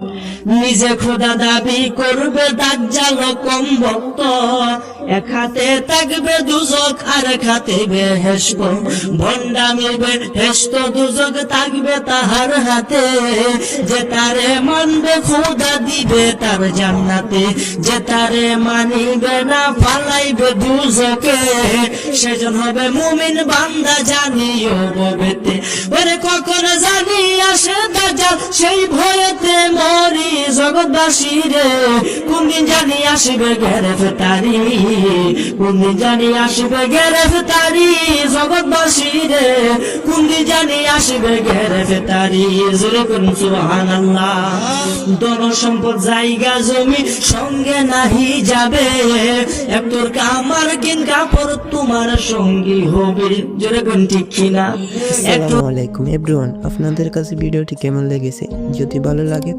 নিজে খোদা দাবি করবে দাজ্জাল কম ভক্ত। এক হাতে থাকবে দুজক, আর হাতে বেহেস্ত ভণ্ডামি বেহেস্ত দুজক থাকবে তাহার হাতে। যে তারে মানবে, খোদা দিবে তার জান্নাতে। যে তারে মানিবে না, ফালাইবে দুজকে। সেজন হবে মুমিন, বান্দা জানিও ববেতে ওরে কখন জানি আসে দাজাল সেই ভয়েতে মরি সম্পদ জায়গা জমি সঙ্গে নাহি যাবে। কামার কিন কাপড় তোমার সঙ্গী হবে। ঠিক কিনা? আপনাদের কাছে ভিডিওটি কেমন লেগেছে? যদি ভালো লাগে